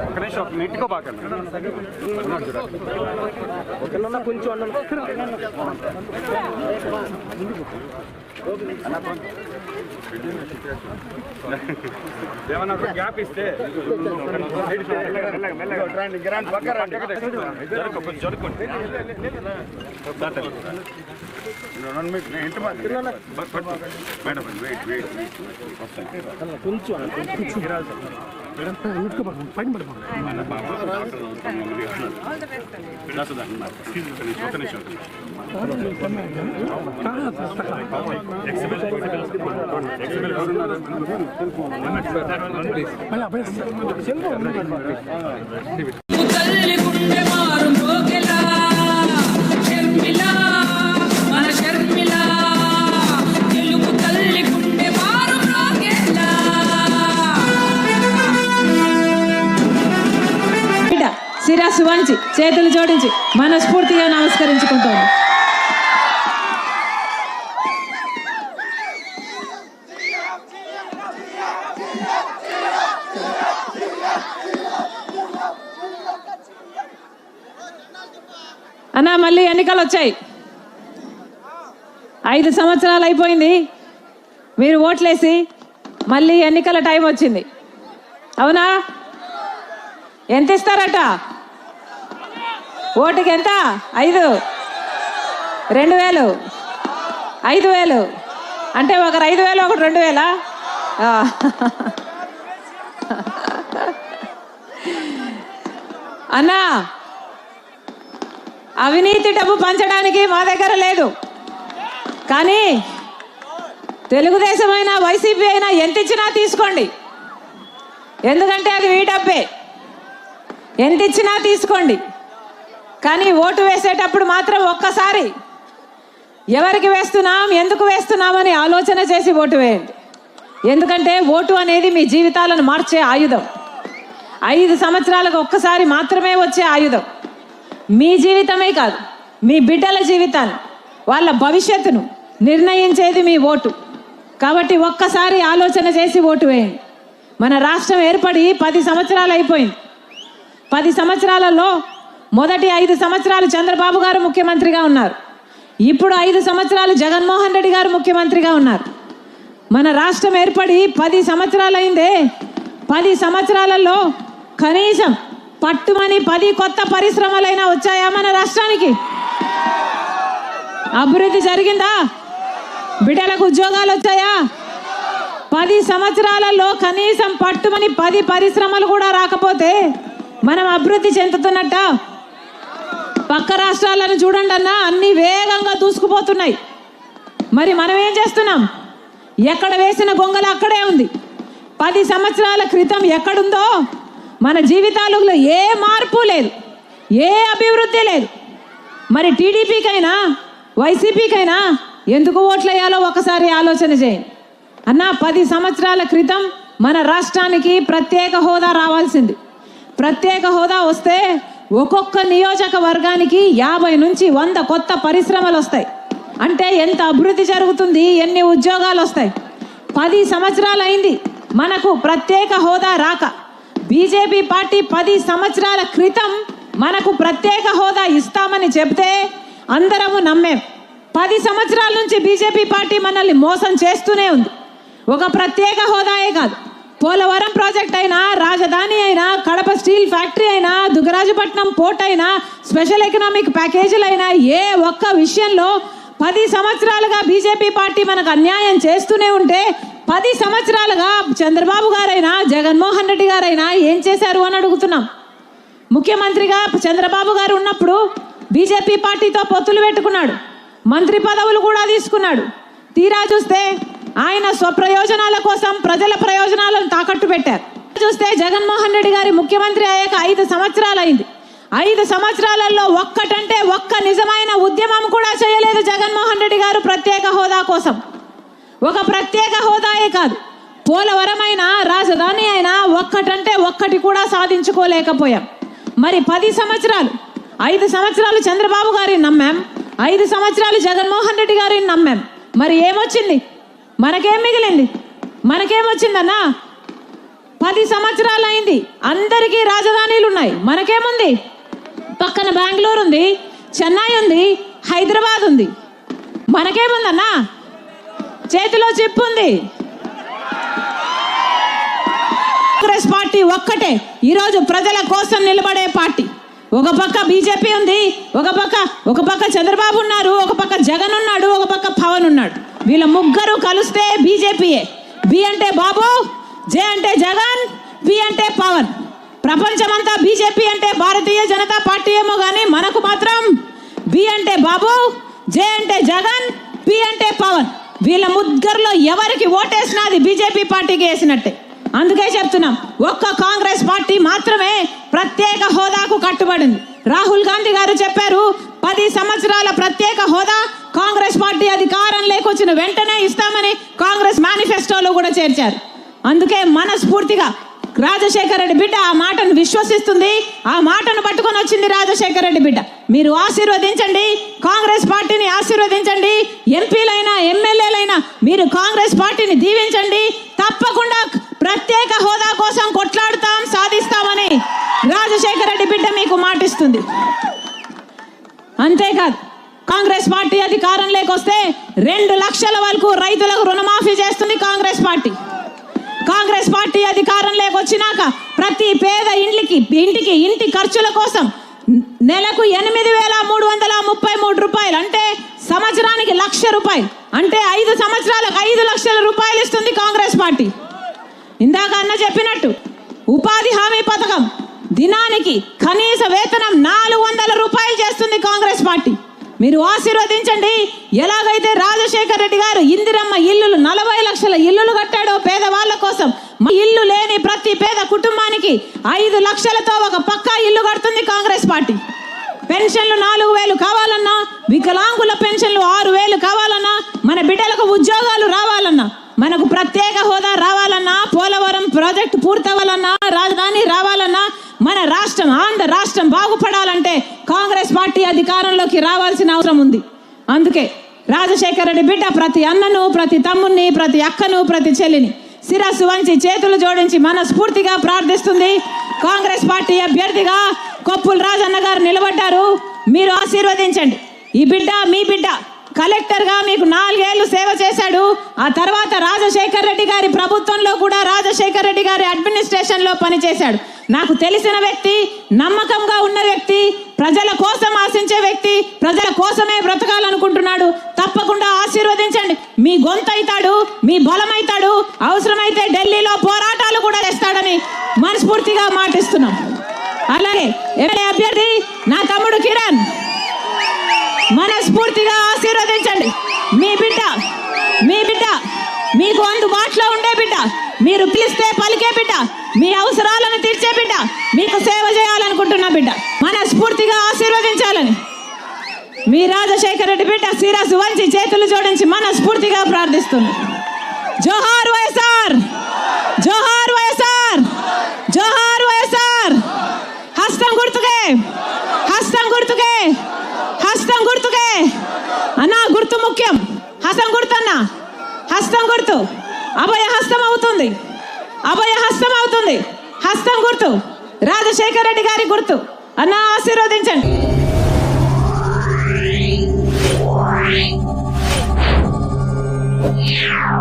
ఒక నిమిషం ఒక నెట్టుకో బాకండి ఏమన్నా ఒక గ్యాప్ ఇస్తే జరుగు కొంచెం జరుపుకోండి మేడం వెయిట్ వెయిట్ ఒక నిమిషం తల్లి గుండె శిరస్సు వంచి చేతులు జోడించి మనస్ఫూర్తిగా నమస్కరించుకుంటాము అన్నా మళ్ళీ ఎన్నికలు వచ్చాయి. ఐదు సంవత్సరాలు అయిపోయింది. మీరు ఓట్లేసి మళ్ళీ ఎన్నికల టైం వచ్చింది. అవునా? ఎంత ఇస్తారట? ఓటుకి ఎంత ఐదు. రెండు వేలు. ఐదు వేలు. అంటే ఒకరు ఐదు వేలు ఒకటి రెండు వేలా? అన్నా అవినీతి డబ్బు పంచడానికి మా దగ్గర లేదు. కానీ తెలుగుదేశం అయినా వైసీపీ అయినా ఎంత ఇచ్చినా తీసుకోండి. ఎందుకంటే అది మీ డబ్బే. ఎంత ఇచ్చినా తీసుకోండి. కానీ ఓటు వేసేటప్పుడు మాత్రం ఒక్కసారి. ఎవరికి వేస్తున్నాం ఎందుకు వేస్తున్నామని ఆలోచన చేసి ఓటు వేయండి. ఎందుకంటే ఓటు అనేది మీ జీవితాలను మార్చే ఆయుధం. ఐదు సంవత్సరాలకు ఒక్కసారి మాత్రమే వచ్చే ఆయుధం. మీ జీవితమే కాదు మీ బిడ్డల జీవితాన్ని వాళ్ళ భవిష్యత్తును నిర్ణయించేది మీ ఓటు. కాబట్టి ఒక్కసారి ఆలోచన చేసి ఓటు వేయండి. మన రాష్ట్రం ఏర్పడి పది సంవత్సరాలు అయిపోయింది. పది సంవత్సరాలలో మొదటి ఐదు సంవత్సరాలు చంద్రబాబు గారు ముఖ్యమంత్రిగా ఉన్నారు. ఇప్పుడు ఐదు సంవత్సరాలు జగన్మోహన్ రెడ్డి గారు ముఖ్యమంత్రిగా ఉన్నారు. మన రాష్ట్రం ఏర్పడి పది సంవత్సరాలైందే. పది సంవత్సరాలలో కనీసం పట్టుమని పది కొత్త పరిశ్రమలైనా వచ్చాయా మన రాష్ట్రానికి? అభివృద్ధి జరిగిందా? బిడ్డలకు ఉద్యోగాలు వచ్చాయా? పది సంవత్సరాలలో కనీసం పట్టుమని పది పరిశ్రమలు కూడా రాకపోతే మనం అభివృద్ధి చెందుతున్నట్ట? పక్క రాష్ట్రాలను చూడండి అన్న అన్ని వేగంగా దూసుకుపోతున్నాయి. మరి మనం ఏం చేస్తున్నాం? ఎక్కడ వేసిన గొంగలు అక్కడే ఉంది. పది సంవత్సరాల క్రితం ఎక్కడుందో మన జీవితాలలో ఏ మార్పు లేదు ఏ అభివృద్ధి లేదు. మరి టీడీపీకైనా వైసీపీకైనా ఎందుకు ఓట్లేయాలో ఒకసారి ఆలోచన చేయండి. అన్న పది సంవత్సరాల క్రితం మన రాష్ట్రానికి ప్రత్యేక హోదా రావాల్సింది. ప్రత్యేక హోదా వస్తే ఒక్కొక్క నియోజకవర్గానికి యాభై నుంచి వంద కొత్త పరిశ్రమలు వస్తాయి. అంటే ఎంత అభివృద్ధి జరుగుతుంది ఎన్ని ఉద్యోగాలు వస్తాయి. పది సంవత్సరాలు అయింది మనకు ప్రత్యేక హోదా రాక. బీజేపీ పార్టీ పది సంవత్సరాల క్రితం మనకు ప్రత్యేక హోదా ఇస్తామని చెప్తే అందరము నమ్మేం. పది సంవత్సరాల నుంచి బీజేపీ పార్టీ మనల్ని మోసం చేస్తూనే ఉంది. ఒక ప్రత్యేక హోదాయే కాదు. పోలవరం ప్రాజెక్ట్ అయినా రాజధాని అయినా కడప స్టీల్ ఫ్యాక్టరీ అయినా దుగరాజపట్నం పోర్ట్ అయినా స్పెషల్ ఎకనామిక్ ప్యాకేజీలు అయినా ఏ ఒక్క విషయంలో పది సంవత్సరాలుగా బీజేపీ పార్టీ మనకు అన్యాయం చేస్తూనే ఉంటే పది సంవత్సరాలుగా చంద్రబాబు గారైనా జగన్మోహన్ రెడ్డి గారైనా ఏం చేశారు అని అడుగుతున్నాం. ముఖ్యమంత్రిగా చంద్రబాబు గారు ఉన్నప్పుడు బీజేపీ పార్టీతో పొత్తులు పెట్టుకున్నాడు. మంత్రి పదవులు కూడా తీసుకున్నాడు. తీరా చూస్తే ఆయన స్వప్రయోజనాల కోసం ప్రజల ప్రయోజనాలను తాకట్టు పెట్టారు. చూస్తే జగన్మోహన్ రెడ్డి గారి ముఖ్యమంత్రి అయ్యాక ఐదు సంవత్సరాలు అయింది ఐదు సంవత్సరాలలో ఒక్కటంటే ఒక్క నిజమైన ఉద్యమం కూడా చేయలేదు జగన్మోహన్ రెడ్డి గారు ప్రత్యేక హోదా కోసం. ఒక ప్రత్యేక హోదాయే కాదు. పోలవరమైన రాజధాని అయినా ఒక్కటంటే ఒక్కటి కూడా సాధించుకోలేకపోయాం. మరి పది సంవత్సరాలు ఐదు సంవత్సరాలు చంద్రబాబు గారిని నమ్మాం? ఐదు సంవత్సరాలు జగన్మోహన్ రెడ్డి గారిని నమ్మాం? మరి ఏమొచ్చింది? మనకేం మిగిలింది? మనకేమొచ్చిందన్నా పది సంవత్సరాలు అయింది. అందరికీ రాజధానీలు ఉన్నాయి. మనకేముంది? పక్కన బెంగళూరు ఉంది చెన్నై ఉంది హైదరాబాద్ ఉంది. మనకేముందన్నా? చేతిలో చిప్పు ఉంది. కాంగ్రెస్ పార్టీ ఒక్కటే. ఈరోజు ప్రజల కోసం నిలబడే పార్టీ. ఒక పక్క బీజేపీ ఉంది ఒక పక్క ఒక పక్క చంద్రబాబు ఉన్నారు ఒక పక్క జగన్ ఉన్నాడు ఒక పక్క పవన్ ఉన్నాడు. వీళ్ళ ముగ్గురు కలిస్తే బీజేపీయే. బి అంటే బాబు జే అంటే జగన్ పి అంటే పవన్. ప్రపంచమంతా బీజేపీ అంటే భారతీయ జనతా పార్టీ ఏమో కానీ మనకు మాత్రం బి అంటే బాబు జే అంటే జగన్ పి అంటే పవన్. వీళ్ళ ముగ్గురులో ఎవరికి ఓటేసినా అది బీజేపీ పార్టీకి వేసినట్టే. అందుకే చెప్తున్నాం ఒక్క కాంగ్రెస్ పార్టీ మాత్రమే ప్రత్యేక హోదాకు కట్టుబడింది. రాహుల్ గాంధీ గారు చెప్పారు పది సంవత్సరాల ప్రత్యేక హోదా కాంగ్రెస్ పార్టీ అధికారం లేకొచ్చిన వెంటనే ఇస్తామని కాంగ్రెస్ మేనిఫెస్టోలో కూడా చేర్చారు. అందుకే మనస్ఫూర్తిగా రాజశేఖర రెడ్డి బిడ్డ ఆ మాటను విశ్వసిస్తుంది. ఆ మాటను పట్టుకొని వచ్చింది రాజశేఖర రెడ్డి బిడ్డ. మీరు ఆశీర్వదించండి కాంగ్రెస్ పార్టీని ఆశీర్వదించండి ఎంపీలైనా ఎమ్మెల్యేలైనా మీరు కాంగ్రెస్ పార్టీని దీవించండి తప్పకుండా ప్రత్యేక హోదా కోసం కొట్లాడుతాం సాధిస్తామని రాజశేఖర రెడ్డి బిడ్డ మీకు మాటిస్తుంది. అంతేకాదు కాంగ్రెస్ పార్టీ అధికారం లేకొస్తే రెండు లక్షల వరకు రైతులకు రుణమాఫీ చేస్తుంది కాంగ్రెస్ పార్టీ. కాంగ్రెస్ పార్టీ అధికారం లేకొచ్చినాక ప్రతి పేద ఇంటికి ఇంటికి ఇంటి ఖర్చుల కోసం నెలకు ఎనిమిది వేల మూడు వందల ముప్పై మూడు రూపాయలు. అంటే సంవత్సరానికి లక్ష రూపాయలు. అంటే ఐదు సంవత్సరాలకు ఐదు లక్షల రూపాయలు ఇస్తుంది కాంగ్రెస్ పార్టీ. ఇందాక అన్న చెప్పినట్టు ఉపాధి హామీ పథకం దినానికి కనీస వేతనం నాలుగు వందల రూపాయలు చేస్తుంది కాంగ్రెస్ పార్టీ. మీరు ఆశీర్వదించండి. ఎలాగైతే రాజశేఖర్ రెడ్డి గారు ఇందిరమ్మ ఇల్లులు నలభై లక్షల ఇల్లులు కట్టాడో పేదవాళ్ళ కోసం ఇల్లు లేని ప్రతి పేద కుటుంబానికి ఐదు లక్షలతో ఒక పక్కా ఇల్లు కడుతుంది కాంగ్రెస్ పార్టీ. పెన్షన్లు నాలుగు వేలు కావాలన్నా వికలాంగుల పెన్షన్లు ఆరు వేలు కావాలన్నా మన బిడ్డలకు ఉద్యోగాలు రావాలన్నా మనకు ప్రత్యేక హోదా రావాలన్నా పోలవరం ప్రాజెక్టు పూర్తవ్వాలన్నా రాజధాని రావాలన్నా మన రాష్ట్రం ఆంధ్ర రాష్ట్రం బాగుపడాలంటే కాంగ్రెస్ పార్టీ అధికారంలోకి రావాల్సిన అవసరం ఉంది. అందుకే రాజశేఖర రెడ్డి బిడ్డ ప్రతి అన్నను ప్రతి తమ్ముణ్ణి ప్రతి అక్కను ప్రతి చెల్లిని శిరస్సు వంచి చేతులు జోడించి మనస్ఫూర్తిగా ప్రార్థిస్తుంది. కాంగ్రెస్ పార్టీ అభ్యర్థిగా కొప్పుల రాజన్న గారు నిలబడ్డారు. మీరు ఆశీర్వదించండి. ఈ బిడ్డ మీ బిడ్డ కలెక్టర్గా మీకు నాలుగేళ్ళు సేవ చేశాడు. ఆ తర్వాత రాజశేఖర్ రెడ్డి గారి ప్రభుత్వంలో కూడా రాజశేఖర్ రెడ్డి గారి అడ్మినిస్ట్రేషన్లో పనిచేశాడు. నాకు తెలిసిన వ్యక్తి నమ్మకంగా ఉన్న వ్యక్తి ప్రజల కోసం ఆశించే వ్యక్తి ప్రజల కోసమే మనస్ఫూర్తిగా ఆశీర్వదించండి. మీ బిడ్డ మీ బిడ్డ మీకు అందుబాటులో ఉండే బిడ్డ మీరు పిలిస్తే పలికే బిడ్డ మీ అవసరాలను తీర్చే బిడ్డ మీకు సేవ చేయాలనుకుంటున్న బిడ్డ మనస్ఫూర్తిగా ఆశీర్వదించాలని. మీ రాజశేఖర రెడ్డి బిడ్డ శిరస్సు వంచి చేతులు జోడించి మనస్ఫూర్తిగా ప్రార్థిస్తుంది. జోహార్ వైఎస్ఆర్ జోహార్ వైఎస్ఆర్ జోహార్ వైఎస్ఆర్ హస్తం గుర్తుకే. ముఖ్యం. హస్తం గుర్తన్నా హస్తం గుర్తు అభయ హస్తం అవుతుంది. అభయ హస్తం అవుతుంది. హస్తం గుర్తు రాజశేఖర్ రెడ్డి గారి గుర్తు. అన్న ఆశీర్వదించండి. Yeah.